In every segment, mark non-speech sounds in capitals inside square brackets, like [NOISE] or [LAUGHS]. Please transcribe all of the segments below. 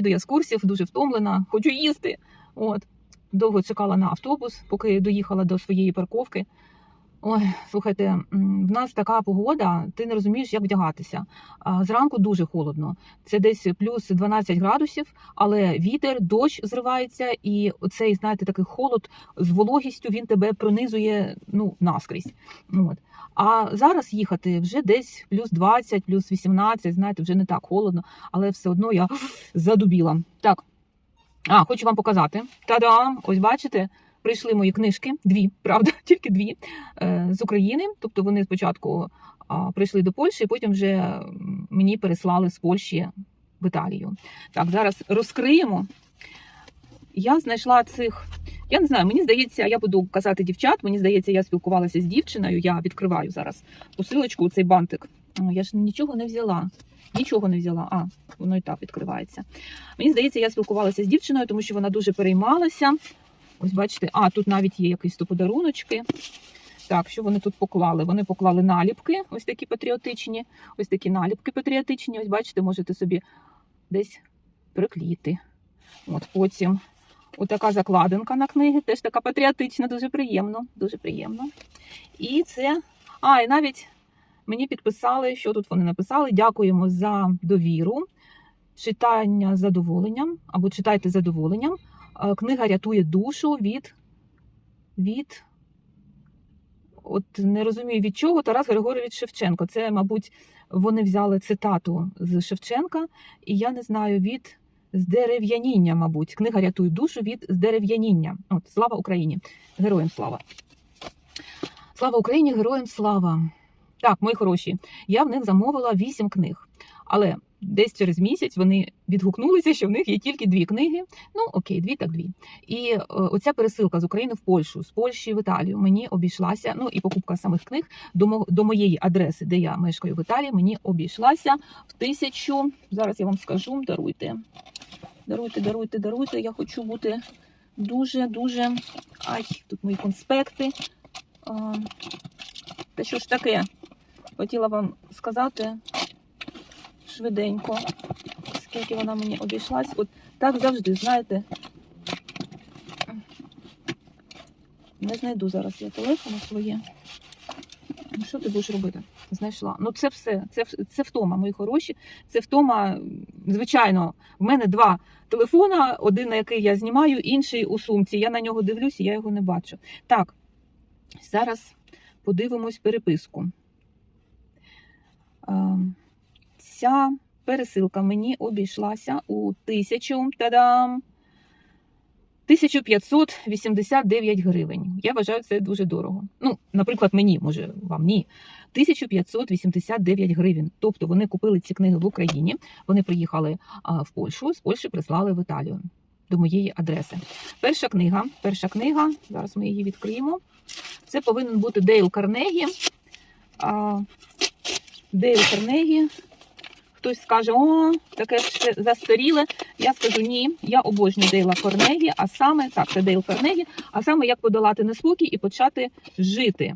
їду я з курсів, дуже втомлена, хочу їсти. От. Довго чекала на автобус, поки доїхала до своєї парковки. Ой, слухайте, в нас така погода, ти не розумієш, як вдягатися. Зранку дуже холодно. Це десь плюс 12 градусів, але вітер, дощ зривається, і оцей, знаєте, такий холод з вологістю він тебе пронизує ну, наскрізь. От. А зараз їхати вже десь плюс 20, плюс 18, знаєте, вже не так холодно, але все одно я [GASPS] задубіла. Так. А, хочу вам показати. Та-дам! Ось бачите, прийшли мої книжки, дві, правда, [LAUGHS] тільки дві е, з України. Тобто вони спочатку прийшли до Польщі, потім вже мені переслали з Польщі в Італію. Так, зараз розкриємо. Я знайшла цих. Я не знаю, мені здається, я буду казати дівчат. Мені здається, я спілкувалася з дівчиною. Я відкриваю зараз посилочку, цей бантик. Я ж нічого не взяла. Нічого не взяла. А, воно і так відкривається. Мені здається, я спілкувалася з дівчиною, тому що вона дуже переймалася. Ось бачите, а тут навіть є якісь то подаруночки. Так, що вони тут поклали? Вони поклали наліпки, ось такі патріотичні, ось такі наліпки патріотичні. Ось бачите, можете собі десь приклеїти. От потім отака закладинка на книги, теж така патріотична, дуже приємно. Дуже приємно. І це. А, і навіть мені підписали, що тут вони написали. Дякуємо за довіру. Читання з задоволенням або читайте задоволенням. Книга рятує душу від. від. От не розумію від чого Тарас Григорович Шевченко. Це, мабуть, вони взяли цитату з Шевченка, і я не знаю від здерев'яніння, мабуть. Книга рятує душу від здерев'яніння. От, слава Україні! Героям слава! Слава Україні, героям слава! Так, мої хороші, я в них замовила вісім книг, але десь через місяць вони відгукнулися, що в них є тільки дві книги. Ну окей, дві так дві. І е, оця пересилка з України в Польщу, з Польщі в Італію мені обійшлася. Ну і покупка самих книг до мо- до моєї адреси, де я мешкаю в Італії, мені обійшлася в тисячу. Зараз я вам скажу, даруйте. Даруйте, даруйте, даруйте. Я хочу бути дуже, дуже. Ай, тут мої конспекти. А, Та що ж таке? Хотіла вам сказати швиденько, скільки вона мені обійшлась. От так завжди, знаєте. Не знайду зараз я телефону своє. Ну, що ти будеш робити? Знайшла. Ну, це все, це, це втома, мої хороші. Це втома, звичайно, в мене два телефона, один на який я знімаю, інший у сумці. Я на нього дивлюся, я його не бачу. Так, зараз подивимось переписку. Ця пересилка мені обійшлася у тисячу та-дам, 1589 гривень. Я вважаю, це дуже дорого. Ну, наприклад, мені, може, вам ні. 1589 гривень. Тобто вони купили ці книги в Україні, вони приїхали а, в Польщу, з Польщі прислали в Італію до моєї адреси. Перша книга, перша книга, зараз ми її відкриємо. Це повинен бути Дейл Карнегі. А, Дейл Карнегі. Хтось скаже, о, таке ще застаріле. Я скажу ні, я обожнюю Дейла Карнегі, а саме так, це Дейл Карнегі, а саме як подолати неспокій і почати жити.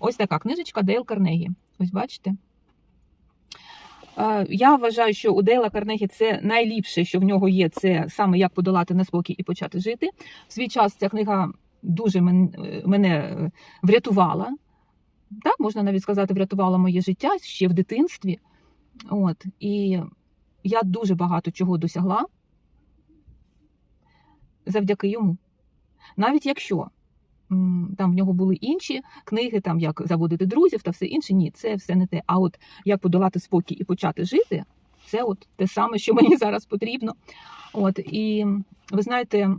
Ось така книжечка Дейл Карнегі. Ось бачите. Е, Я вважаю, що у Дейла Карнегі це найліпше, що в нього є, це саме як подолати неспокій і почати жити. В свій час ця книга дуже мене е, врятувала. Так, можна навіть сказати, врятувала моє життя ще в дитинстві. От, і я дуже багато чого досягла завдяки йому. Навіть якщо там в нього були інші книги, там як заводити друзів та все інше, ні, це все не те. А от як подолати спокій і почати жити, це от те саме, що мені зараз потрібно. От, і ви знаєте,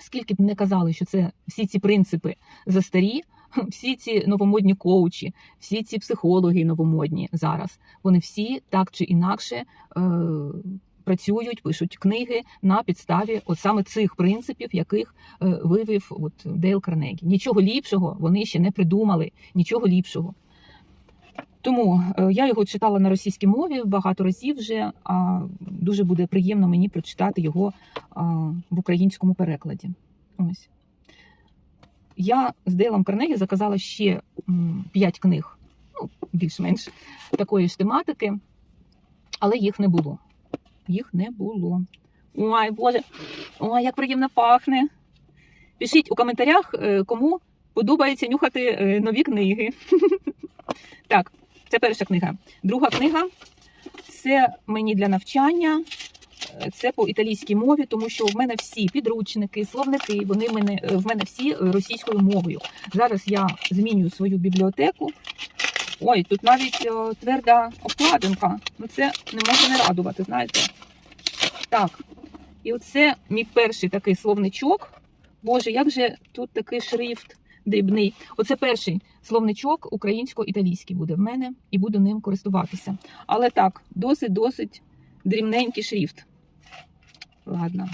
скільки б не казали, що це всі ці принципи застарі, [LAUGHS] всі ці новомодні коучі, всі ці психологи новомодні зараз, вони всі так чи інакше е, працюють, пишуть книги на підставі от саме цих принципів, яких е, вивів от Дейл Карнегі. Нічого ліпшого вони ще не придумали, нічого ліпшого. Тому е, я його читала на російській мові багато разів вже, а дуже буде приємно мені прочитати його в українському перекладі. Ось. Я з Дейлом Карнегі заказала ще м, п'ять книг, ну, більш-менш такої ж тематики, але їх не було. їх не було. Ой, Боже, ой, як приємно пахне. Пишіть у коментарях, е, кому подобається нюхати е, нові книги. [LAUGHS] Так, це перша книга. Друга книга це мені для навчання. Це по італійській мові, тому що в мене всі підручники, словники, вони мене, в мене всі російською мовою. Зараз я змінюю свою бібліотеку. Ой, тут навіть е, тверда обкладинка. Ну це не може не радувати, знаєте. Так, і оце мій перший такий словничок. Боже, як же тут такий шрифт дрібний. Оце перший словничок українсько-італійський буде в мене і буду ним користуватися. Але так, досить-досить дрібненький шрифт. Ладно.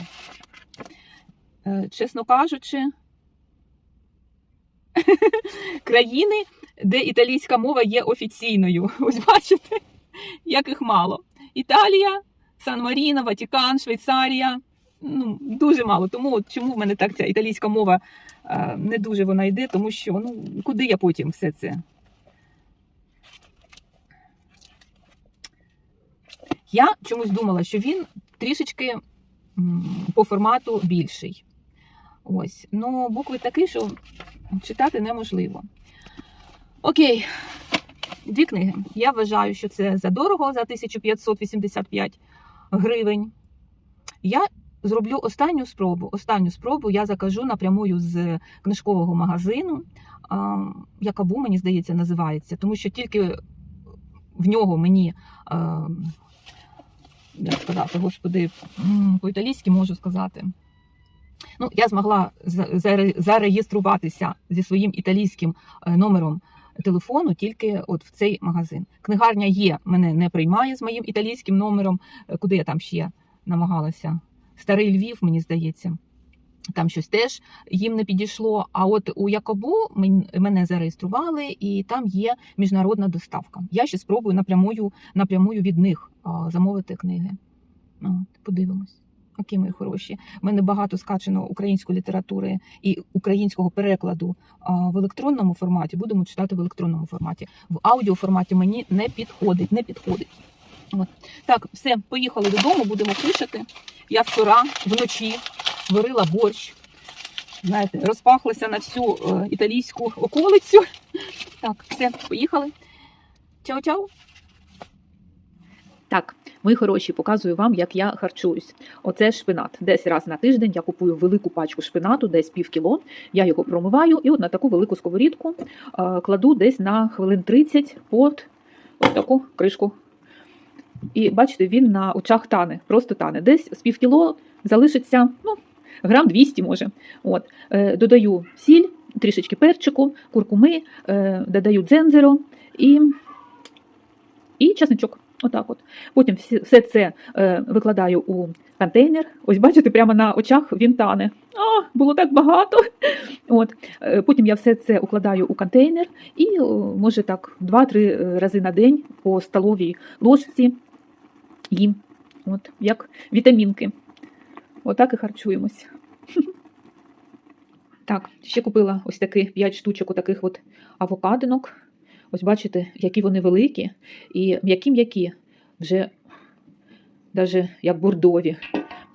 Е, Чесно кажучи, [LAUGHS] країни, де італійська мова є офіційною. [LAUGHS] Ось бачите, як їх мало. Італія, Сан-Маріно, Ватикан, Швейцарія. Ну, дуже мало. Тому от чому в мене так ця італійська мова е, не дуже вона йде, тому що ну, куди я потім все це? Я чомусь думала, що він трішечки по формату більший. Ось. Ну, букви такі, що читати неможливо. Окей, дві книги. Я вважаю, що це задорого за 1585 гривень. Я зроблю останню спробу. Останню спробу я закажу напрямую з книжкового магазину. Якабу, мені здається, називається, тому що тільки в нього мені, а, як сказати, господи, по-італійськи можу сказати. Ну, я змогла зареєструватися зі своїм італійським е, номером телефону тільки от в цей магазин. Книгарня є, мене не приймає з моїм італійським номером, е, куди я там ще намагалася. Старий Львів, мені здається. Там щось теж їм не підійшло. А от у Якобу мен- мене зареєстрували, і там є міжнародна доставка. Я ще спробую напрямую, напрямую від них замовити книги. Ну, От, подивимось. Які мої хороші. У мене багато скачено української літератури і українського перекладу в електронному форматі. Будемо читати в електронному форматі. В аудіоформаті мені не підходить, не підходить. От. Так, все, поїхали додому, будемо кушати. Я вчора вночі варила борщ. Знаєте, розпахлася на всю е, італійську околицю. Так, все, поїхали. Чао-чао. Так, мої хороші, показую вам, як я харчуюсь. Оце шпинат. Десь раз на тиждень я купую велику пачку шпинату, десь пів кіло. Я його промиваю і от на таку велику сковорідку е, кладу десь на хвилин 30 під ось таку кришку. І бачите, він на очах тане, просто тане. Десь з пів кіло залишиться ну, грам 200 може. От. Е, додаю сіль, трішечки перчику, куркуми, е, додаю дзензеро і, і чесничок. Отак от. Потім все це е, викладаю у контейнер. Ось бачите, прямо на очах він тане. А, було так багато. От. Потім я все це укладаю у контейнер і, може так, 2-3 рази на день по столовій ложці їм. От, як вітамінки. Отак і харчуємось. [LAUGHS] Так, ще купила ось такі 5 штучок отаких от авокадинок. Ось бачите, які вони великі і м'які-м'які, вже навіть як бордові.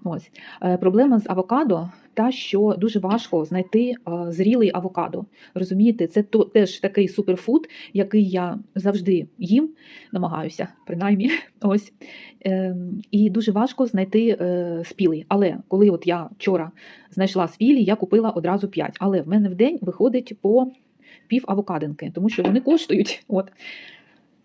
Ось. Е, Проблема з авокадо та, що дуже важко знайти зрілий авокадо. Розумієте, це то, теж такий суперфуд, який я завжди їм, намагаюся, принаймні. [LAUGHS] Ось. Ем, І дуже важко знайти е, спілий. Але коли от я вчора знайшла спілі, я купила одразу 5. Але в мене в день виходить по пів авокадинки, тому що вони коштують. От.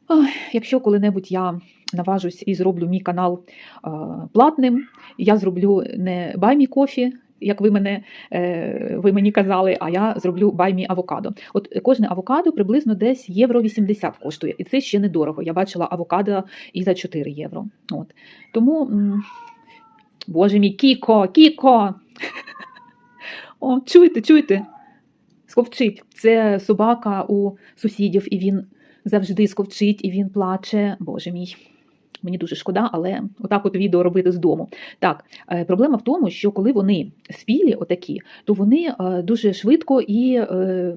Ой, якщо коли-небудь я наважусь і зроблю мій канал е, платним, я зроблю не баймі кофі, як ви мене е, ви мені казали, а я зроблю баймі авокадо. От кожне авокадо приблизно десь євро 80 коштує, і це ще недорого. Я бачила авокадо і за 4 євро. От. Тому, боже мій, Кіко, Кіко! [LAUGHS] О, чуєте, чуєте? Сковчить. Це собака у сусідів, і він завжди сковчить, і він плаче. Боже мій. Мені дуже шкода, але отак от відео робити з дому. Так, е, проблема в тому, що коли вони спілі, отакі, то вони е, дуже швидко і е,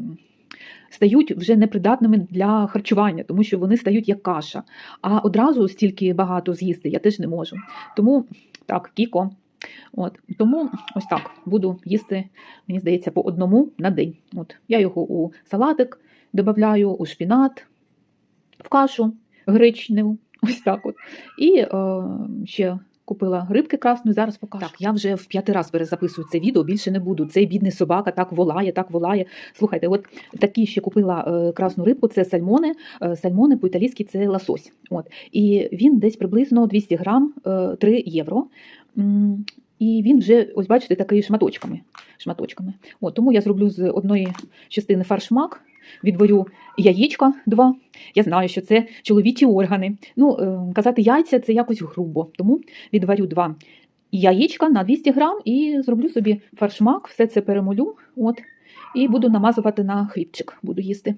стають вже непридатними для харчування, тому що вони стають як каша. А одразу стільки багато з'їсти я теж не можу. Тому так, кіко. От тому ось так буду їсти, мені здається, по одному на день. От я його у салатик додаю, у шпінат, в кашу гречневу. [LAUGHS] Ось так от. І е, ще купила рибки красної, зараз покажу. Так, я вже в п'ятий раз перезаписую це відео, більше не буду. Цей бідний собака так волає, так волає. Слухайте, от такі ще купила е, красну рибку, це сальмони. Е, сальмони по-італійськи це лосось. От. І він десь приблизно 200 грам, е, 3 євро. І він вже, ось бачите, такий шматочками. шматочками. От, тому я зроблю з одної частини фаршмак, відварю яєчка два. Я знаю, що це чоловічі органи. Ну, е, казати яйця це якось грубо. Тому відварю два яєчка на 200 грам і зроблю собі фаршмак, все це перемолю. От, і буду намазувати на хлібчик. Буду їсти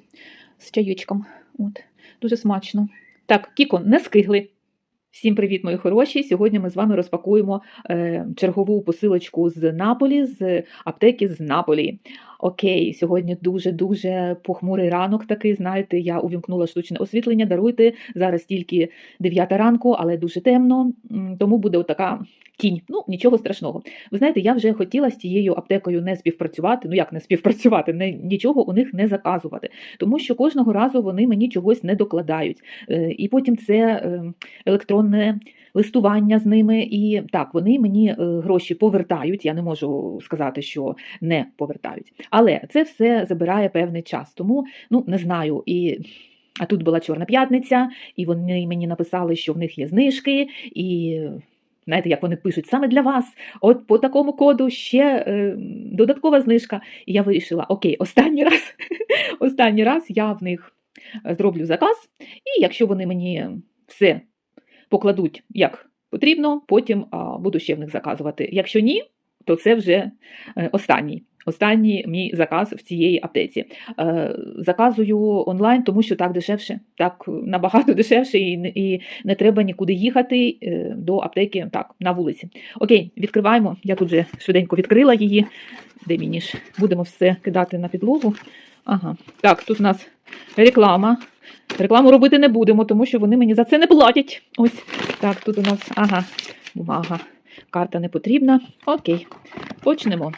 з чаєчком. От, дуже смачно. Так, Кіко, не скигли. Всім привіт, мої хороші! Сьогодні ми з вами розпакуємо е, чергову посилочку з Наполі, з аптеки з Наполі. Окей, сьогодні дуже-дуже похмурий ранок такий, знаєте, я увімкнула штучне освітлення, даруйте, зараз тільки 9 ранку, але дуже темно, тому буде отака тінь. Ну, нічого страшного. Ви знаєте, я вже хотіла з цією аптекою не співпрацювати, ну як не співпрацювати, не, нічого у них не заказувати, тому що кожного разу вони мені чогось не докладають. Е, і потім це е, електронне листування з ними. І так, вони мені е, гроші повертають. Я не можу сказати, що не повертають. Але це все забирає певний час. Тому ну не знаю. І а тут була Чорна п'ятниця, і вони мені написали, що в них є знижки, і знаєте, як вони пишуть саме для вас. От по такому коду ще е, додаткова знижка. І я вирішила: окей, останній раз, [LAUGHS] останній раз я в них зроблю заказ, і якщо вони мені все покладуть як потрібно, потім буду ще в них заказувати. Якщо ні, то це вже е, останній. Останній мій заказ в цієї аптеці. Е, заказую онлайн, тому що так дешевше, так набагато [LAUGHS] дешевше, і не треба нікуди їхати е, до аптеки так, на вулиці. Окей, відкриваємо. Я тут вже швиденько відкрила її. Де мені ж будемо все кидати на підлогу. Ага, так, тут у нас реклама. Рекламу робити не будемо, тому що вони мені за це не платять. Ось так, тут у нас ага, бумага. Карта не потрібна. Окей, почнемо.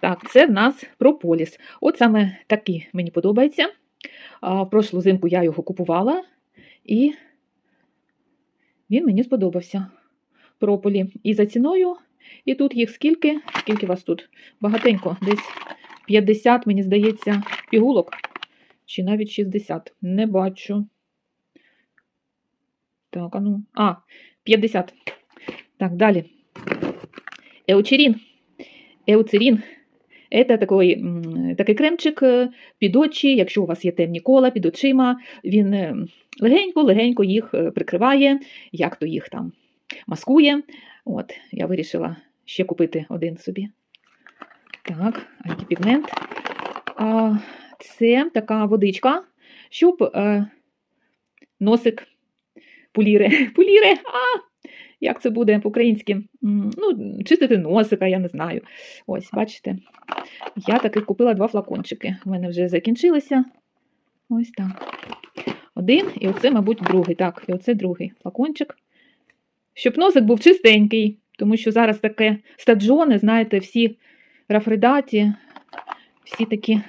Так, це в нас прополіс. От саме такий мені подобається. В прошлу зимку я його купувала, і він мені сподобався. Прополі. І за ціною. І тут їх скільки? Скільки вас тут? Багатенько, десь 50, мені здається, пігулок. Чи навіть 60. Не бачу. Так, а ну. А, 50. Так, далі. Еучерін. Еуцерін. Це такий, такий кремчик е, під очі, якщо у вас є темні кола під очима, він легенько-легенько їх е, прикриває, як то їх там маскує. От, я вирішила ще купити один собі. Так, антипігмент. А, це така водичка, щоб е, носик пуліре. [LAUGHS] Пуліре! А! Як це буде по-українськи? Ну, чистити носика, я не знаю. Ось, бачите. Я таки купила два флакончики. У мене вже закінчилися. Ось так. Один, і оце, мабуть, другий. Так, і оце другий флакончик. Щоб носик був чистенький, тому що зараз таке стаджони, знаєте, всі рафридаті, всі такі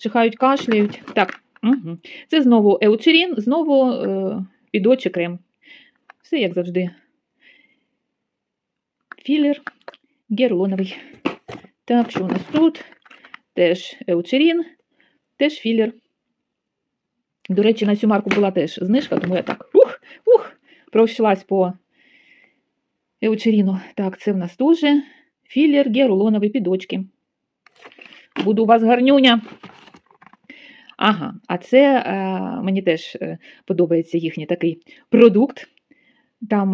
чихають, кашляють. Так, угу. це знову еучерін, знову е, під очі крем. Все як завжди. Філер гіалуроновий. Так, що у нас тут? Теж еучерін, теж філер. До речі, на цю марку була теж знижка, тому я так ух, ух, пройшлась по еучеріну. Так, це в нас теж філер гіалуроновий під очки. Буду у вас гарнюня. Ага, а це мені теж е, подобається їхній такий продукт. Там,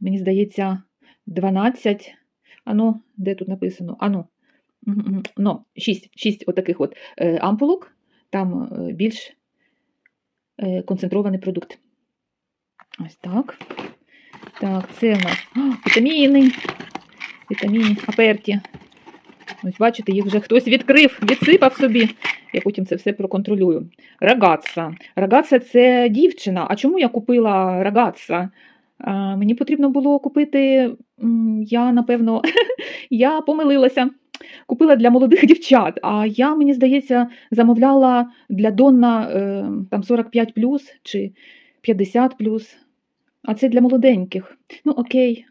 мені здається, 12. Ано, де тут написано? Ано. Ну, 6, 6 отаких от е, ампулок. Там е, більш концентрований продукт. Ось так. Так, це у нас вітаміни. Вітаміни, аперті. Ось бачите, їх вже хтось відкрив, відсипав собі. Я потім це все проконтролюю. Рагатса. Рагатса це дівчина. А чому я купила рагатса? Мені потрібно було купити. Я, напевно, [LAUGHS] я помилилася. Купила для молодих дівчат, а я, мені здається, замовляла для Донна е, там 45 чи 50 А це для молоденьких. Ну, окей.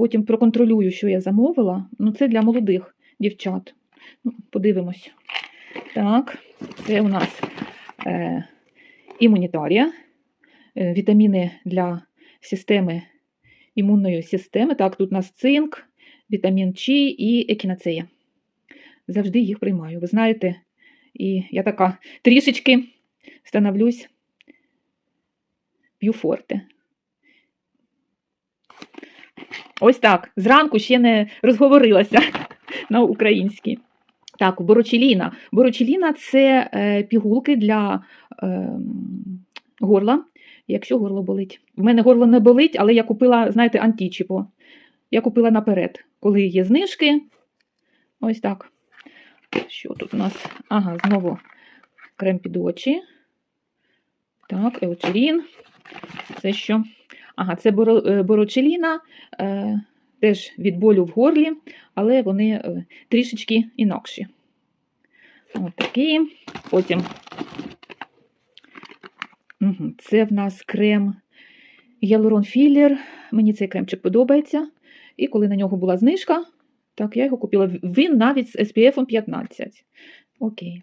Потім проконтролюю, що я замовила. Ну, це для молодих дівчат. Ну, подивимось. Так, це у нас е, імунітарія, е, вітаміни для системи імунної системи. Так, тут у нас цинк, вітамін Ч і екінацея. Завжди їх приймаю. Ви знаєте, і я така трішечки становлюсь п'ю форте. Ось так. Зранку ще не розговорилася на українській. Так, борочеліна. Борочеліна це е, пігулки для е, горла, якщо горло болить. В мене горло не болить, але я купила, знаєте, антічіпо. Я купила наперед, коли є знижки. Ось так. Що тут у нас? Ага, знову крем під очі. Так, еучелін. Це що? Ага, це борочеліна, е, теж від болю в горлі, але вони е, трішечки інакші. Ось такі. Потім це в нас крем Hyaluron Filler. Мені цей кремчик подобається. І коли на нього була знижка, так, я його купила. Він навіть з SPF 15. Окей.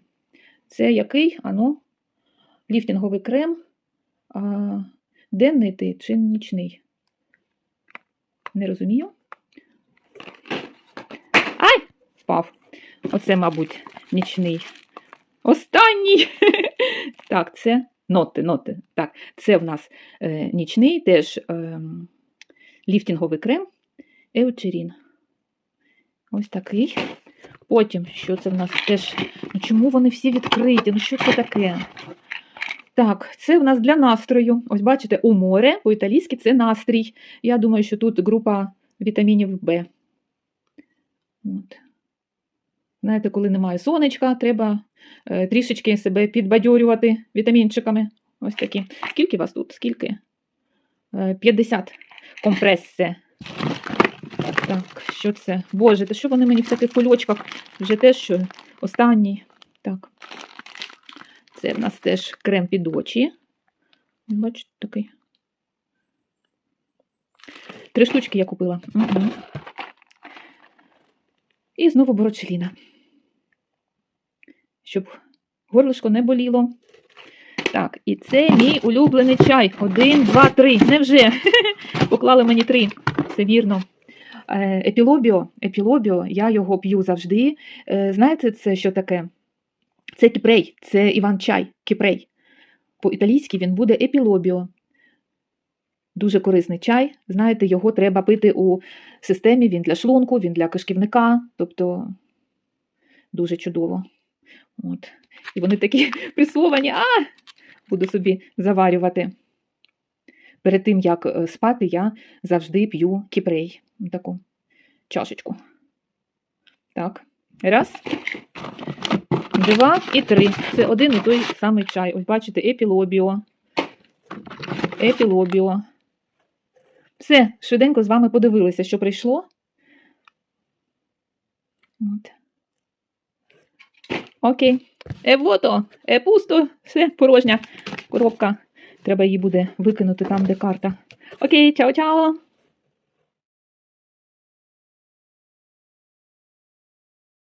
Це який? Ану, ліфтинговий крем. Денний ти чи нічний? Не розумію. Ай! Впав. Оце, мабуть, нічний. Останній. [LAUGHS] Так, це ноти, ноти. Так, це в нас е, нічний, теж е, ліфтинговий крем Еучерін. Ось такий. Потім, що це в нас теж. Ну чому вони всі відкриті? Ну що це таке? Так, це в нас для настрою. Ось бачите, у море, по-італійськи це настрій. Я думаю, що тут група вітамінів Б. Знаєте, коли немає сонечка, треба е, трішечки себе підбадьорювати вітамінчиками. Ось такі. Скільки вас тут? Скільки? Е, 50 компрессе. Так, що це? Боже, та що вони мені в таких кульочках? Вже теж що останній. Так. Це в нас теж крем під очі. Бачите, такий. Три штучки я купила. І знову борочеліна. Щоб горлишко не боліло. Так, і це мій улюблений чай. Один, два, три. Невже? [LAUGHS] Поклали мені три. Все вірно. Е, Епілобіо, епілобіо, я його п'ю завжди. Е, Знаєте, це що таке? Це кіпрей, це Іван-чай, кіпрей. По-італійськи він буде епілобіо. Дуже корисний чай. Знаєте, його треба пити у системі. Він для шлунку, він для кишківника. Тобто дуже чудово. От. І вони такі [LAUGHS] присовані, а буду собі заварювати. Перед тим, як е, спати, я завжди п'ю кіпрей. Таку чашечку. Так. Раз, два і три. Це один і той самий чай. Ось бачите, епілобіо. Епілобіо. Все, швиденько з вами подивилися, що прийшло. От. Окей. Е, вото, е, пусто, все, порожня коробка. Треба її буде викинути там, де карта. Окей, чао-чао.